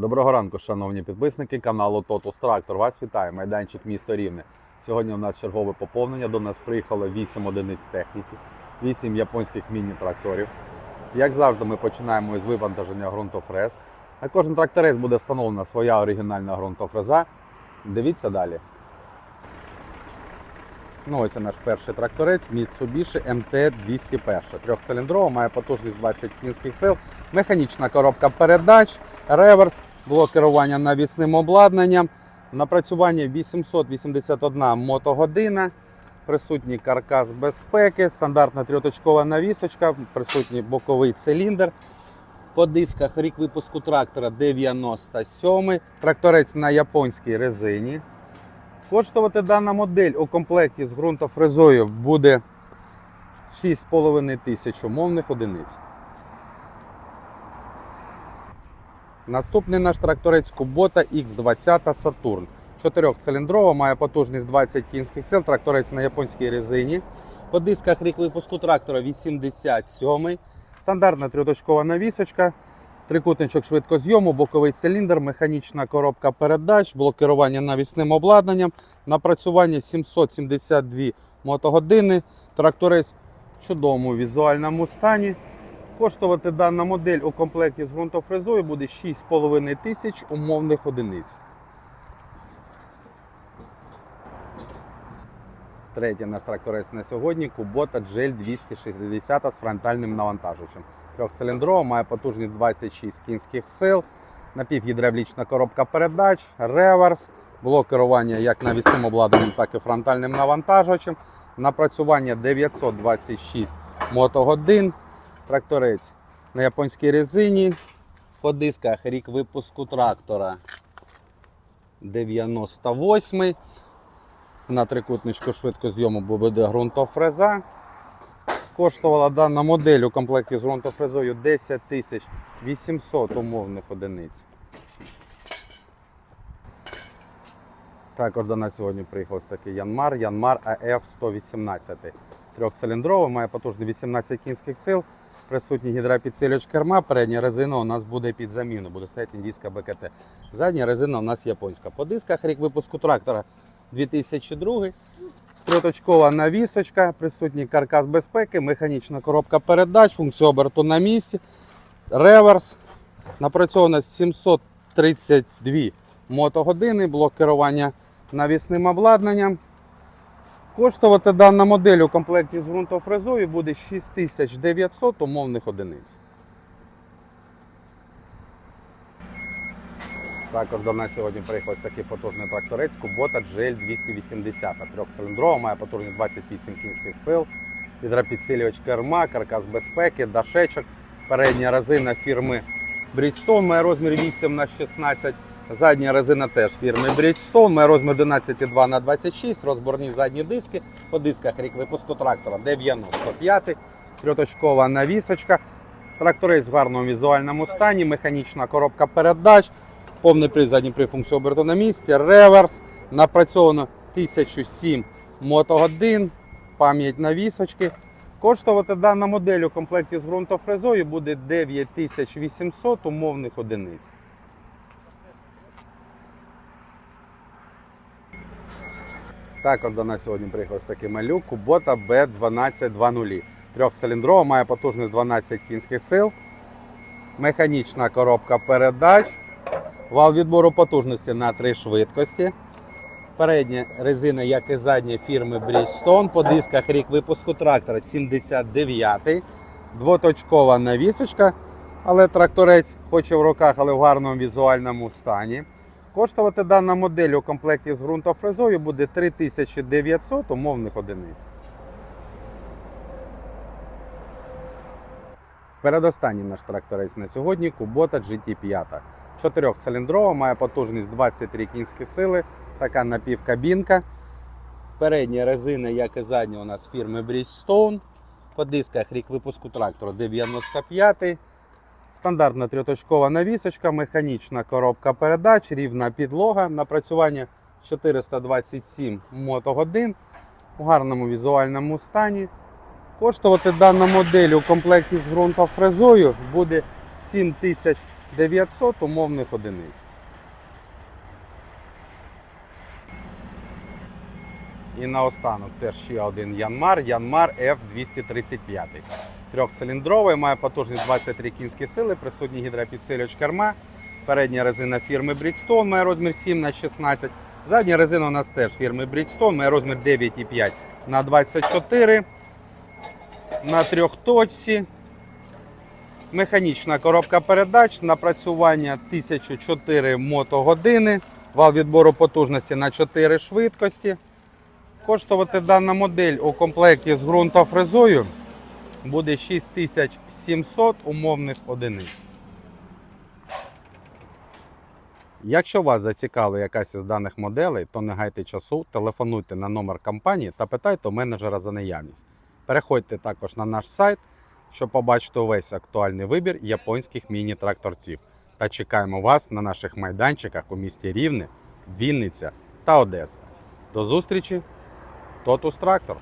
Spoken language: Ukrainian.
Доброго ранку, шановні підписники каналу Totus Tractor. Вас вітає майданчик місто Рівне. Сьогодні у нас чергове поповнення. До нас приїхало 8 одиниць техніки, 8 японських міні-тракторів. Як завжди, ми починаємо із вивантаження ґрунтофрез. На кожен тракторець буде встановлена своя оригінальна ґрунтофреза. Дивіться далі. Ну, ось наш перший тракторець Mitsubishi MT-201. Трьохциліндрова, має потужність 20 кінських сил, механічна коробка передач, реверс, блок керування навісним обладнанням, напрацювання 881 мотогодина, присутній каркас безпеки, стандартна трьоточкова навісочка, присутній боковий циліндр. По дисках рік випуску трактора 97, тракторець на японській резині. Коштувати дана модель у комплекті з ґрунтофрезою буде 6,5 тисяч умовних одиниць. Наступний наш тракторець Kubota X20 Saturn. Чотирьохциліндрова, має потужність 20 кінських сил, тракторець на японській резині. По дисках рік випуску трактора 87. Стандартна трьоточкова навісочка. Трикутничок швидкозйому, боковий циліндр, механічна коробка передач, блокерування навісним обладнанням, напрацювання 772 мотогодини. Тракторець в чудовому візуальному стані. Коштувати дана модель у комплекті з ґрунтофрезою буде 6,5 тисяч умовних одиниць. Третій наш тракторець на сьогодні Kubota GL 260 з фронтальним навантажувачем. Трьохциліндрова, має потужність 26 кінських сил, напівгідравлічна коробка передач, реверс, блок керування як навісним обладнанням, так і фронтальним навантажувачем. Напрацювання 926 мотогодин. Тракторець на японській резині. По дисках рік випуску трактора 98 на трикутничку швидкозйому буде ґрунтофреза. Коштувала дана модель у комплекті з ґрунтофрезою 10 тисяч 800 умовних одиниць. Також до нас сьогодні приїхав такий Янмар, Янмар АФ 118. Трьохциліндровий, має потужний 18 кінських сил, присутній гідропідсилювач керма. Передня резина у нас буде під заміну, буде стояти індійська БКТ. Задня резина у нас японська. По дисках рік випуску трактора 2002. Трьоточкова навісочка, присутній каркас безпеки, механічна коробка передач, функція оберту на місці, реверс. Напрацьовано 732 мотогодини, блок керування навісним обладнанням. Коштувати дана модель у комплекті з ґрунтофрезою буде 6900 умовних одиниць. Також до нас сьогодні приїхав такий потужний тракторець Kubota GL 280. Трьохциліндрова, має потужність 28 кінських сил, гідропідсилювач керма, каркас безпеки, дашечок. Передня резина фірми Bridgestone має розмір 8 на 16 Задня резина теж фірми Bridgestone, розмір 11,2 на 26 розборні задні диски. По дисках рік випуску трактора 95 трьоточкова навісочка. Тракторець в гарному візуальному стані, механічна коробка передач, повний привід задній при функції оберту на місці, реверс, напрацьовано 1007 мотогодин, пам'ять навісочки. Коштувати дана модель у комплекті з ґрунтофрезою буде 9800 умовних одиниць. Також до нас сьогодні приїхав ось такий малюк Kubota B1220. Трьохциліндрова, має потужність 12 кінських сил, механічна коробка передач, вал відбору потужності на три швидкості. Передня резина, як і задня фірми Bridgestone. По дисках рік випуску трактора 79 Двоточкова навісочка, але тракторець хоч і в руках, але в гарному візуальному стані. Коштувати дана модель у комплекті з ґрунтофрезою буде 3900 умовних одиниць. Передостанній наш тракторець на сьогодні Kubota GT5. Чотирьохциліндрова, має потужність 23 кінські сили, така напівкабінка. Передня резина, як і задня, у нас фірми Bridgestone. По дисках рік випуску трактору 95 Стандартна трьоточкова навісочка, механічна коробка передач, рівна підлога, напрацювання 427 мотогодин у гарному візуальному стані. Коштувати дана модель у комплекті з ґрунтофрезою буде 900 умовних одиниць. І наостанок теж ще один Янмар, Янмар F235. Трьохциліндровий, має потужність 23 кінські сили, присутній гідропідсилювач керма. Передня резина фірми Bridgestone має розмір 7 на 16. Задня резина у нас теж фірми Bridgestone, має розмір 9,5 на 24 на трьохточці. Механічна коробка передач, напрацювання 1004 мотогодини, вал відбору потужності на 4 швидкості. Коштувати дана модель у комплекті з ґрунтофрезою буде 6700 умовних одиниць. Якщо вас зацікавила якась із даних моделей, то не гайте часу, телефонуйте на номер компанії та питайте у менеджера за наявність. Переходьте також на наш сайт, щоб побачити увесь актуальний вибір японських міні-тракторців. Та чекаємо вас на наших майданчиках у місті Рівне, Вінниця та Одеса. До зустрічі! Тотус Трактор!